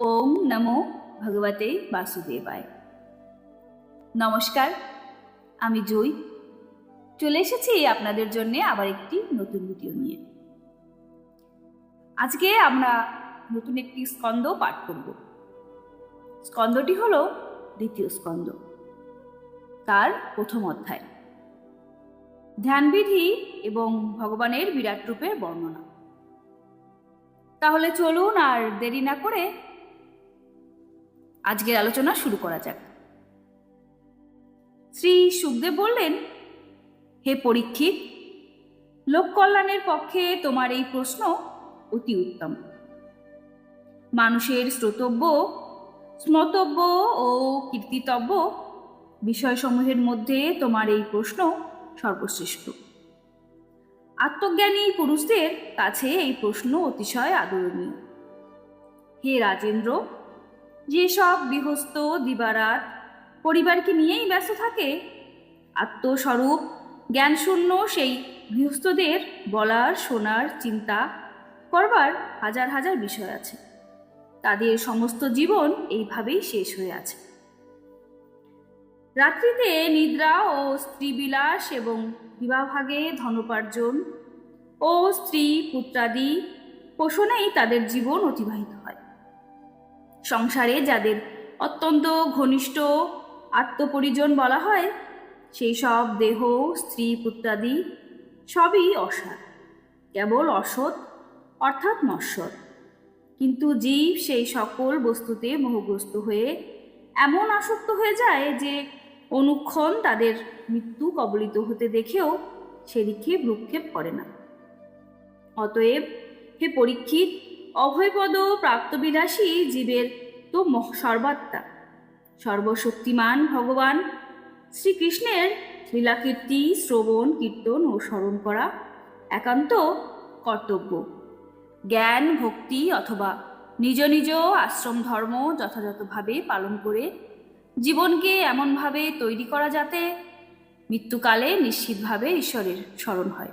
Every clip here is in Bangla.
ওম নমো ভগবতে বাসুদেবায়। নমস্কার, আমি জয় চলে এসেছি আপনাদের জন্য আবার একটি নতুন ভিডিও নিয়ে। আজকে আমরা নতুন একটি স্কন্দ পাঠ করব। স্কন্দটি হলো দ্বিতীয় স্কন্দ, তার প্রথম অধ্যায়। ধ্যানবিধি এবং ভগবানের বিরাট রূপের বর্ণনা। তাহলে চলুন আর দেরি না করে আজকের আলোচনা শুরু করা যাক। শ্রী সুখদেব বললেন, হে পরীক্ষিত লোক কল্যাণের পক্ষে তোমার এই প্রশ্ন অতি উত্তম। মানুষের শ্রোতব্য স্মতব্য ও কীর্তিতব্য বিষয়সমূহের মধ্যে তোমার এই প্রশ্ন সর্বশ্রেষ্ঠ। আত্মজ্ঞানী পুরুষদের কাছে এই প্রশ্ন অতিশয় আদরণীয়। হে রাজেন্দ্র যেসব গৃহস্থ দিবারাত পরিবারকে নিয়েই ব্যস্ত থাকে, আত্মস্বরূপ জ্ঞানশূন্য সেই গৃহস্থদের বলার, শোনার, চিন্তা করবার হাজার হাজার বিষয় আছে। তাদের সমস্ত জীবন এইভাবেই শেষ হয়ে আছে। রাত্রিতে নিদ্রা ও স্ত্রীবিলাস এবং বিবাহভাগে ধনোপার্জন ও স্ত্রী পুত্রাদি পোষণেই তাদের জীবন অতিবাহিত সংসারে যাদের অত্যন্ত ঘনিষ্ঠ আত্মপরিজন বলা হয়, সেই সব দেহ, স্ত্রী, পুত্রাদি সবই অসার, কেবল অসৎ অর্থাৎ নশ্বর কিন্তু জীব সেই সকল বস্তুতে মোহগ্রস্ত হয়ে এমন আসক্ত হয়ে যায় যে অনুক্ষণ তাদের মৃত্যু কবলিত হতে দেখেও সেদিকে ভ্রুক্ষেপ করে না। অতএব হে পরীক্ষিত অভয়পদ প্রাপ্তবিলাসী জীবের তো সর্বাত্মা। সর্বশক্তিমান ভগবান শ্রীকৃষ্ণের লীলাকীর্তি, শ্রবণ, কীর্তন ও স্মরণ করা একান্ত কর্তব্য। জ্ঞান, ভক্তি অথবা নিজ নিজ আশ্রম ধর্ম যথাযথভাবে পালন করে জীবনকে এমনভাবে তৈরি করা যাতে মৃত্যুকালে নিশ্চিতভাবে ঈশ্বরের স্মরণ হয়।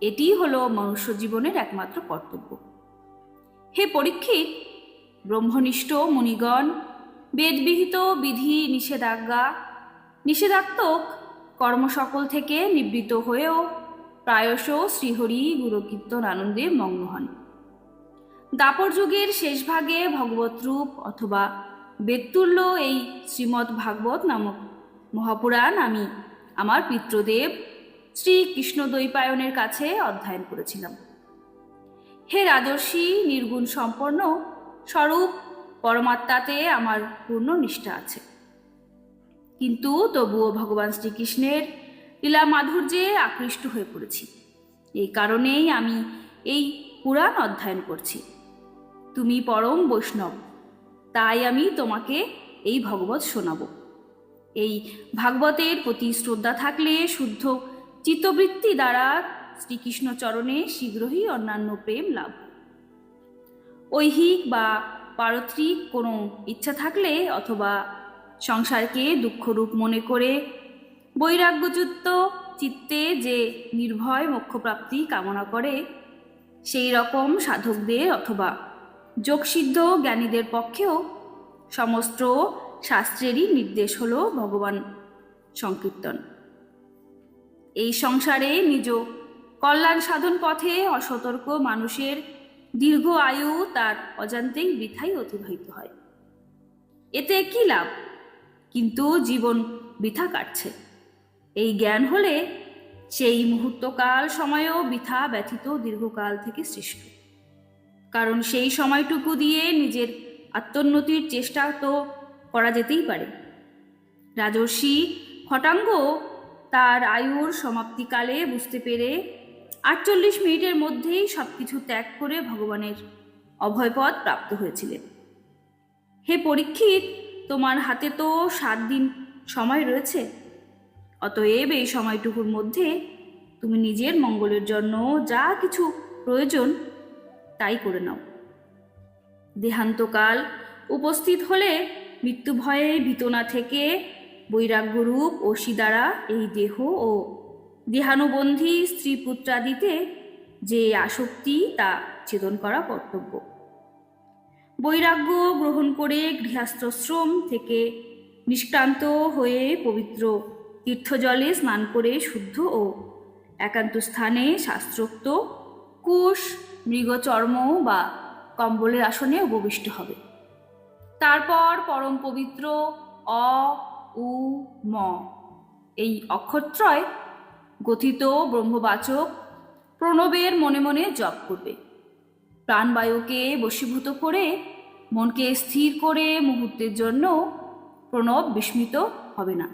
এটি হলো মনুষ্য জীবনের একমাত্র কর্তব্য। হে পরীক্ষিত, ব্রহ্মনিষ্ঠ মুনিগণ, বেদবিহিত বিধি নিষেধাজ্ঞা, নিষেধাত্মক কর্মসকল থেকে নিবৃত হয়েও প্রায়শ শ্রীহরি গুরুকীর্তন আনন্দে মগ্ন হন। দাপর যুগের শেষ ভাগে ভগবত রূপ অথবা বেদতুল্য এই শ্রীমৎ ভাগবত নামক মহাপুরাণ আমি আমার পিতৃদেব শ্রী কৃষ্ণদ্বৈপায়নের কাছে অধ্যয়ন করেছিলাম। হে রাজর্ষি, নির্গুণ সম্পন্ন, স্বরূপ, পরমাত্মাতে আমার পূর্ণ নিষ্ঠা আছে। কিন্তু তবুও ভগবান শ্রীকৃষ্ণের লীলা মাধুর্যে আকৃষ্ট হয়ে পড়েছি। এই কারণেই আমি এই পুরাণ অধ্যয়ন করছি। তুমি পরম বৈষ্ণব, তাই আমি তোমাকে এই ভগবত শোনাব। এই ভাগবতের প্রতি শ্রদ্ধা থাকলে শুদ্ধ চিত্তবৃত্তি দ্বারা শ্রীকৃষ্ণ চরণে শীঘ্রই অন্যান্য প্রেম লাভ। ঐহিক বা পারত্রিক কোনো ইচ্ছা থাকলে অথবা সংসারকে দুঃখরূপ মনে করে বৈরাগ্যযুক্ত চিত্তে যে নির্ভয় মোক্ষপ্রাপ্তি কামনা করে, সেই রকম সাধকদের অথবা যোগসিদ্ধ জ্ঞানীদের পক্ষেও সমস্ত শাস্ত্রেরই নির্দেশ হল ভগবান সংকীর্তন। এই সংসারে নিজ কল্যাণ সাধন পথে অসতর্ক মানুষের দীর্ঘ আয়ু তার অজান্তেই বৃথাই অতিবাহিত হয়। এতে কি লাভ? কিন্তু জীবন বৃথা কাটছে। এই জ্ঞান হলে সেই মুহূর্তকাল সময়েও বৃথা ব্যথিত দীর্ঘকাল থেকে সৃষ্ট। কারণ সেই সময়টুকু দিয়ে নিজের আত্মোন্নতির চেষ্টা তো করা যেতেই পারে। রাজর্ষি খটাঙ্গ তার আয়ুর সমাপ্তিকালে বুঝতে পেরে আটচল্লিশ মিনিটের মধ্যেই সব কিছু ত্যাগ করে ভগবানের অভয়পদ প্রাপ্ত হয়েছিলেন। হে পরীক্ষিত, তোমার হাতে তো সাত দিন সময় রয়েছে। অতএব এই সময়টুকুর মধ্যে তুমি নিজের মঙ্গলের জন্য যা কিছু প্রয়োজন, তাই করে নাও। দেহান্তকাল উপস্থিত হলে মৃত্যু ভয়ে ভীত না থেকে বৈরাগ্যরূপ অসি দ্বারা এই দেহ ও দেহানুবন্ধী স্ত্রী পুত্রাদিতে যে আসক্তি, তা ছেদন করা কর্তব্য। বৈরাগ্য গ্রহণ করে গৃহস্থশ্রম থেকে নিষ্ক্রান্ত হয়ে পবিত্র তীর্থজলে স্নান করে শুদ্ধ ও একান্ত স্থানে শাস্ত্রোক্ত কুশ মৃগচর্ম বা কম্বলের আসনে উপবিষ্ট হবে। তারপর পরম পবিত্র অ, উ, ম, এই অক্ষরত্রয় গথিত ব্রহ্মবাচক প্রণবের মনে মনে জপ করবে। প্রাণবায়ুকে বশীভূত করে মনকে স্থির করে মুহূর্তের জন্য প্রণব বিস্মিত হবে না।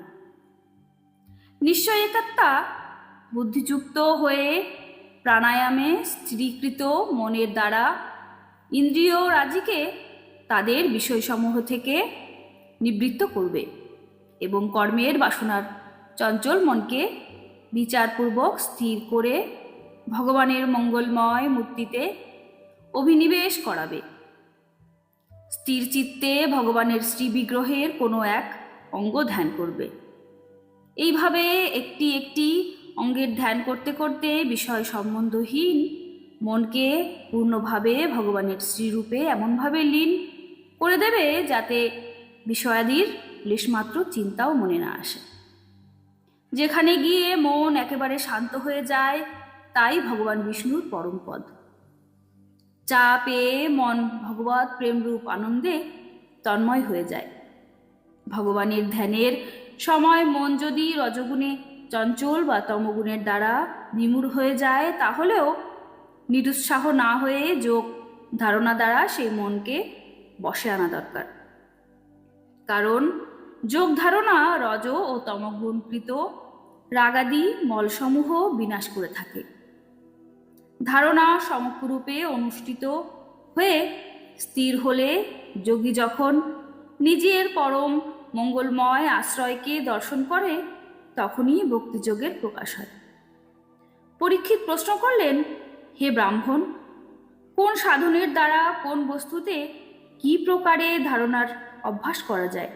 নিশ্চয় একাত্মা বুদ্ধিযুক্ত হয়ে প্রাণায়ামে স্থিরীকৃত মনের দ্বারা ইন্দ্রিয় রাজিকে তাদের বিষয়সমূহ থেকে নিবৃত্ত করবে এবং কর্মের বাসনার চঞ্চল মনকে বিচারপূর্বক স্থির করে ভগবানের মঙ্গলময় মূর্তিতে অভিনিবেশ করাবে। স্থির চিত্তে ভগবানের শ্রী বিগ্রহের কোনো এক অঙ্গ ধ্যান করবে। এইভাবে একটি একটি অঙ্গের ধ্যান করতে করতে বিষয় সম্বন্ধহীন মনকে পূর্ণভাবে ভগবানের শ্রীরূপে এমনভাবে লীন করে দেবে যাতে বিষয়াদির লেশমাত্র চিন্তাও মনে না আসে। যেখানে গিয়ে মন একেবারে শান্ত হয়ে যায়, তাই ভগবান বিষ্ণুর পরম পদ। চা পেয়ে মন ভগবত প্রেমরূপ আনন্দে তন্ময় হয়ে যায়। ভগবানের ধ্যানের সময় মন যদি রজগুণে চঞ্চল বা তমগুণের দ্বারা বিমূঢ় হয়ে যায়, তাহলেও নিরুৎসাহ না হয়ে যোগ ধারণা দ্বারা সেই মনকে বসে আনা দরকার। কারণ যোগ ধারণা রজ ও তমগুণকৃত রাগাদি মলসমূহ বিনাশ করে থাকে। ধারণা সমগ্ররূপে অনুষ্ঠিত হয়ে স্থির হলে যোগী যখন নিজের পরম মঙ্গলময় আশ্রয়কে দর্শন করে, তখনই ভক্তিযোগের প্রকাশ হয়। পরীক্ষিত প্রশ্ন করলেন, হে ব্রাহ্মণ, কোন সাধনের দ্বারা কোন বস্তুতে কি প্রকারে ধারণার অভ্যাস করা যায়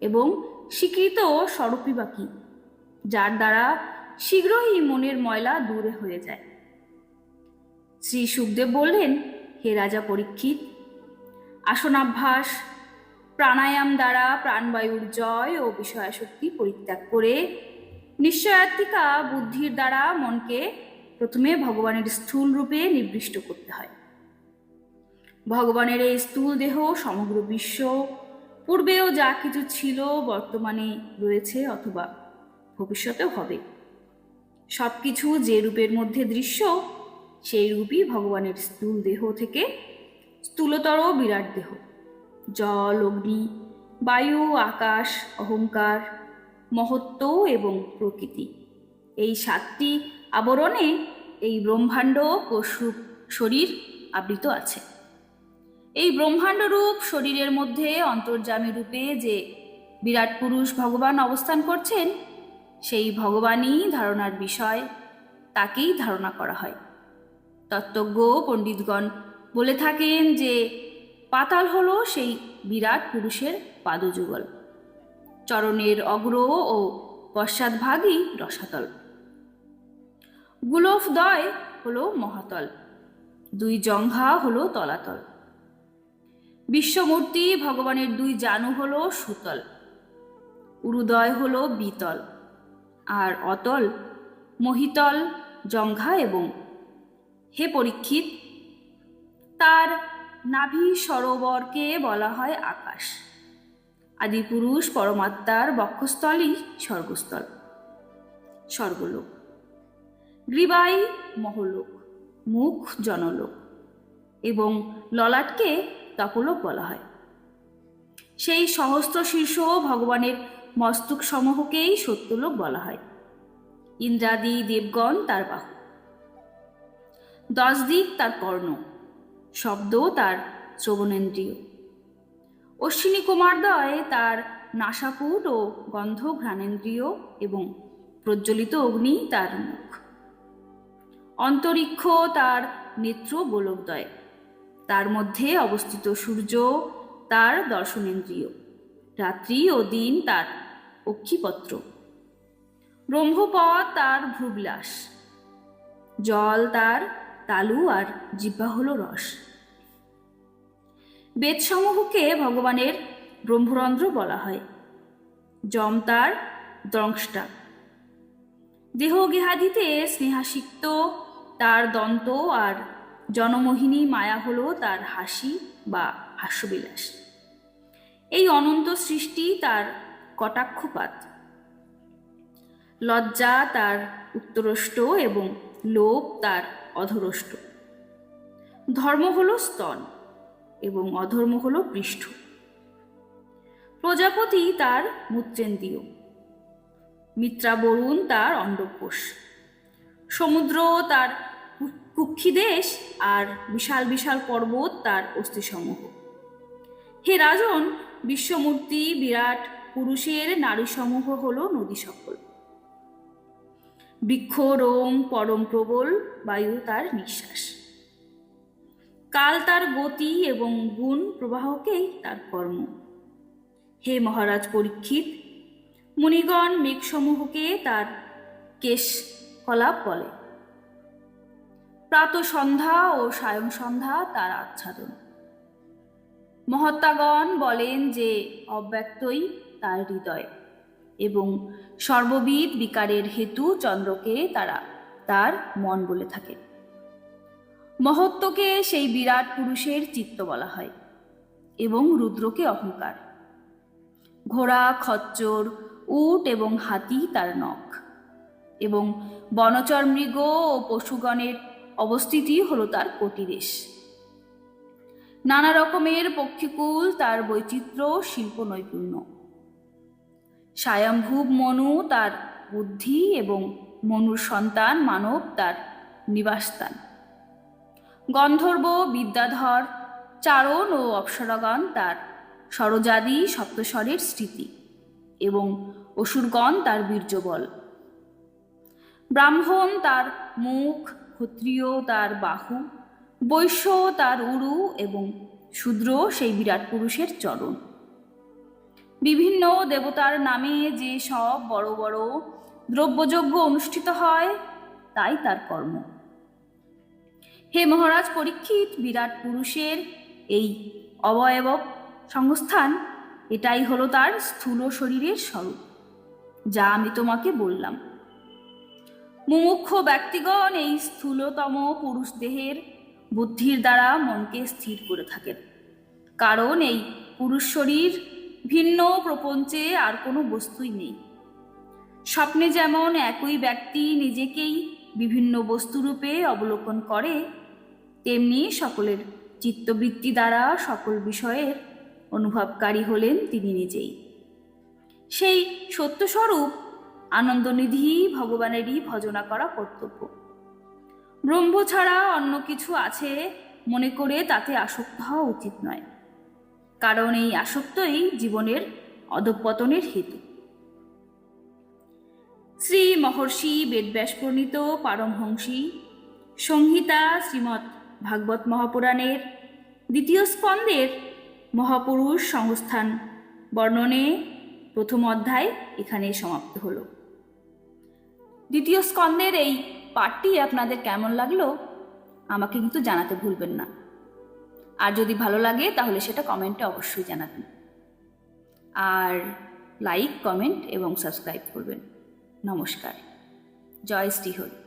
এবং স্বীকৃত স্বরূপই বা কি? যার দ্বারা শীঘ্রই মনের ময়লা দূরে হয়ে যায়। শ্রী সুখদেব বললেন, হে রাজা পরীক্ষিত আসনাভ্যাস প্রাণায়াম দ্বারা প্রাণবায়ুর জয় ও বিষয়াশক্তি পরিত্যাগ করে নিশ্চয়াত্মিকা বুদ্ধির দ্বারা মনকে প্রথমে ভগবানের স্থূল রূপে নিবৃষ্ট করতে হয়। ভগবানের এই স্থূল দেহ সমগ্র বিশ্ব, পূর্বেও যা কিছু ছিল, বর্তমানে রয়েছে অথবা ভবিষ্যতেও হবে। সব কিছু যে রূপের মধ্যে দৃশ্য, সেই রূপই ভগবানের স্থূল দেহ থেকে স্থূলতর বিরাট দেহ। জল, অগ্নি, বায়ু, আকাশ, অহংকার, মহত্ব এবং প্রকৃতি। এই সাতটি আবরণে এই ব্রহ্মাণ্ড কোষরূপ শরীর আবৃত আছে। এই ব্রহ্মাণ্ড রূপ শরীরের মধ্যে অন্তর্যামী রূপে যে বিরাট পুরুষ ভগবান অবস্থান করছেন সেই ভগবানই ধারণার বিষয়। তাকেই ধারণা করা হয়। তত্ত্বজ্ঞ পণ্ডিতগণ বলে থাকেন যে, পাতাল হল সেই বিরাট পুরুষের পাদযুগল। চরণের অগ্র ও পশ্চাৎভাগই রসাতল। গুলফদয় হল মহাতল। দুই জঙ্ঘা হল তলাতল। বিশ্বমূর্তি ভগবানের দুই জানু হল সুতল। উরুদয় হল বিতল। আর অতল, মহিতল জঙ্ঘা এবং হে পরীক্ষিত, তার নাভি সরোবরকে বলা হয় আকাশ। আদিপুরুষ পরমাত্মার বক্ষস্থলই স্বর্গস্থল, স্বর্গলোক। গ্রীবাই মহলোক, মুখ জনলোক এবং ললাটকে তপলোক বলা হয়। সেই সহস্র শীর্ষ ভগবানের মস্তক সমূহকেই সত্যলোক বলা হয়। ইন্দ্রাদি দেবগণ তার বাহু। দশ দিক তার কর্ণ শব্দ তার শ্রবণেন্দ্রিয়। অশ্বিনী কুমারদয় তার নাসাপুট ও গন্ধ ঘ্রাণেন্দ্রিয় এবং প্রজ্বলিত অগ্নি তার মুখ। অন্তরিক্ষ তার নেত্র গোলকদয় তার মধ্যে অবস্থিত সূর্য তার দর্শনেন্দ্রিয়। রাত্রি ও দিন তার অক্ষিপত্র। ব্রহ্মপদ তার ভ্রুবিলাস জল তার তালু আর জিব্বা হল রস। বেদসমূহকে ভগবানের ব্রহ্মরন্ধ্র বলা হয়। যম তার দ্রংষ্টা। দেহ গেহাদিতে স্নেহাসিক্ত তার দন্ত আর জনমোহিনী মায়া হল তার হাসি বা হাস্যবিলাস। এই অনন্ত সৃষ্টি তার কটাক্ষপাত। লজ্জা তার উত্তরষ্ট এবং লোভ তার অধরষ্ট ধর্ম হলো স্তন এবং অধর্ম হলো পৃষ্ঠ। প্রজাপতি তার মূত্রেন্দ্রিয়। মিত্রা বরুণ তার অন্ডকোষ। সমুদ্র তার কুক্ষিদেশ আর বিশাল বিশাল পর্বত তার অস্থিসমূহ। হে রাজন, বিশ্বমূর্তি, বিরাট পুরুষের নারীসমূহ হল নদী সকল বৃক্ষ, রোম, পরম প্রবল, বায়ু তার নিঃশ্বাস। কাল তার গতি এবং গুণ প্রবাহকেই তার কর্ম। হে মহারাজ পরীক্ষিত, মুনিগণ মেঘসমূহকে তার কেশ কলাপ বলে। প্রাত সন্ধ্যা ও সায়ং সন্ধ্যা তার আচ্ছাদন। মহাত্মাগণ বলেন যে অব্যক্তই তার হৃদয়। এবং সর্ববিদ বিকারের হেতু চন্দ্রকে তারা তার মন বলে থাকে। মহত্বকে সেই বিরাট পুরুষের চিত্ত বলা হয় এবং রুদ্রকে অহংকার। ঘোড়া, খচ্চর, উট এবং হাতি তার নখ। এবং বনচর মৃগ ও পশুগণের অবস্থিতি হলো তার কটিদেশ। নানা রকমের পক্ষীকুল তার বৈচিত্র্য শিল্প নৈপুণ্য স্বয়ম্ভুব মনু তার বুদ্ধি এবং মনুর সন্তান মানব তার নিবাসস্থান। গন্ধর্ব বিদ্যাধর, চারণ ও অপ্সরাগণ তার সরজাদি সপ্তস্বরের স্মৃতি এবং অসুরগণ তার বীর্যবল। ব্রাহ্মণ তার মুখ, ক্ষত্রিয় তার বাহু, বৈশ্য তার উরু এবং শূদ্র সেই বিরাট পুরুষের চরণ। বিভিন্ন দেবতার নামে যে সব বড় বড় দ্রব্যযজ্ঞ অনুষ্ঠিত হয়, তাই তার কর্ম। হে মহারাজ, পরীক্ষিত বিরাট পুরুষের এই অবয়ব সংস্থান, এটাই হলো তার স্থূল শরীরের স্বরূপ, যা আমি তোমাকে বললাম। মুমুক্ষ ব্যক্তিগণ এই স্থূলতম পুরুষ দেহের বুদ্ধির দ্বারা মনকে স্থির করে থাকেন। কারণ এই পুরুষ শরীর ভিন্ন প্রপঞ্চে আর কোনো বস্তুই নেই। স্বপ্নে যেমন একই ব্যক্তি নিজেকেই বিভিন্ন বস্তুরূপে অবলোকন করে, তেমনি সকলের চিত্তবৃত্তি দ্বারা সকল বিষয়ের অনুভবকারী হলেন তিনি নিজেই। সেই সত্যস্বরূপ আনন্দনিধি ভগবানেরই ভজনা করা কর্তব্য। ব্রহ্ম ছাড়া অন্য কিছু আছে মনে করে তাতে আসক্ত হওয়া উচিত নয়। কারণ এই আসক্তই জীবনের অধপতনের হেতু। শ্রী মহর্ষি বেদব্যাস প্রণীত পারমহংসী, সংহিতা শ্রীমৎ ভাগবত মহাপুরাণের দ্বিতীয় স্কন্দের মহাপুরুষ সংস্থান বর্ণনে প্রথম অধ্যায় এখানে সমাপ্ত হল। দ্বিতীয় স্কন্দের এই পাঠটি আপনাদের কেমন লাগল, আমাকে কিন্তু জানাতে ভুলবেন না। আর যদি ভালো লাগে, তাহলে সেটা কমেন্টে অবশ্যই জানাবেন। আর লাইক, কমেন্ট এবং সাবস্ক্রাইব করবেন। নমস্কার। জয় শ্রীহরি।